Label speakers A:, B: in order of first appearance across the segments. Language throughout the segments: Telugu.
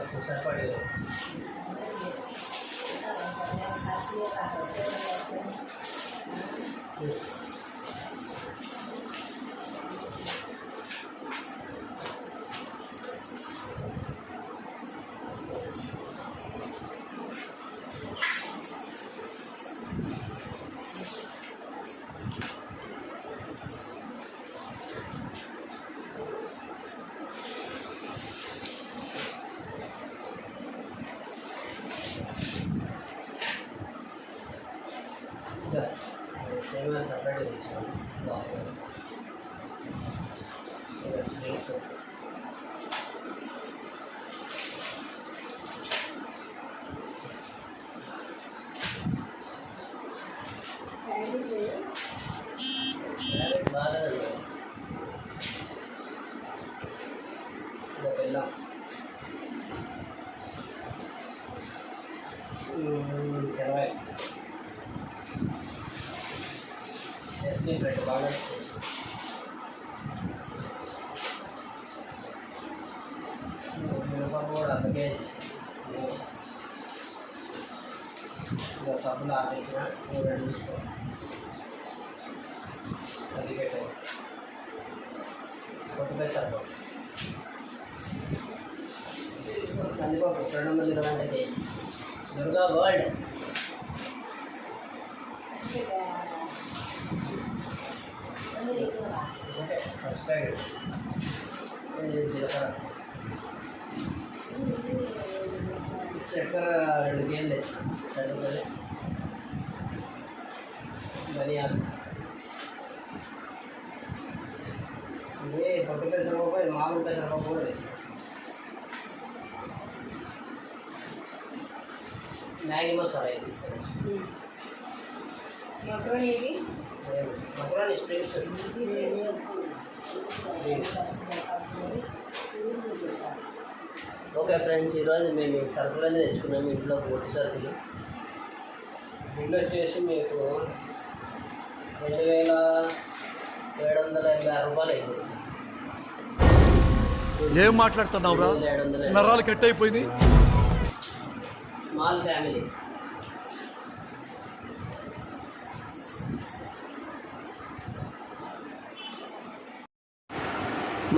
A: અસર પડે Thank you. బాగుంది స్ప్రింగ్స్ బాగాలేదు ఇక వెళ్ళాం ఇరవై ఎస్పీ బ్రెడ్ బాగా కూడా అందుకే ఇంకా సబ్బులు ఆపించిన రెండు తీసుకో అది పెట్టాను కొట్టుపై సరిపో కందిపప్పు రెండు వందల ఇరవై అంటే కేజీ దుర్గా వరల్డ్ చక్కెర రెండు కేజీలు తెచ్చిన సరిపోతుంది ధనియాలు ఇది పొట్టు పెసరపప్పు ఇది మామూలు పెసరపప్పు కూడా తెచ్చిన మ్యాగీ మసాలా ఇది తీసుకొని
B: మక్రోని ఇది
A: మకురాని స్ప్రింగ్స్ ఓకే ఫ్రెండ్స్ ఈరోజు మేము ఈ సరుకులన్నీ తెచ్చుకున్నాము. ఇంట్లో పొట్టి సరుకులు. బిల్లు వచ్చేసి మీకు రెండు వేల ఏడు వందల ఎనభై ఆరు రూపాయలు అయింది
C: ఏం
A: ఎనభై.
C: నరాలు కట్ అయిపోయింది
A: స్మాల్ ఫ్యామిలీ.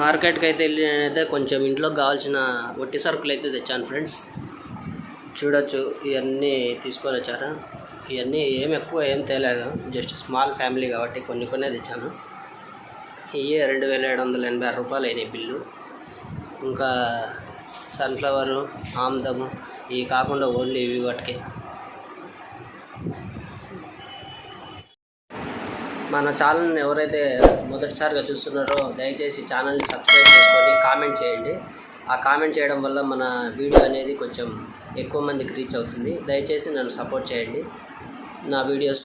A: మార్కెట్కి అయితే వెళ్ళి నేనైతే కొంచెం ఇంట్లోకి కావాల్సిన వట్టి సరుకులు అయితే తెచ్చాను ఫ్రెండ్స్. చూడొచ్చు ఇవన్నీ తీసుకొని వచ్చారా? ఇవన్నీ ఏం ఎక్కువ ఏం తేలేదు. జస్ట్ స్మాల్ ఫ్యామిలీ కాబట్టి కొన్ని కొన్నే తెచ్చాను. ఇవి రెండు వేల ఏడు వందల ఎనభై ఆరు రూపాయలు అయినాయి బిల్లు. ఇంకా సన్ఫ్లవరు ఆమ్దము ఇవి కాకుండా ఓన్లీ ఇవి వాటికి. మన ఛానల్ని ఎవరైతే మొదటిసారిగా చూస్తున్నారో దయచేసి ఛానల్ని సబ్స్క్రైబ్ చేసుకొని కామెంట్ చేయండి. ఆ కామెంట్ చేయడం వల్ల మన వీడియో అనేది కొంచెం ఎక్కువ మందికి రీచ్ అవుతుంది. దయచేసి నన్ను సపోర్ట్ చేయండి. నా వీడియోస్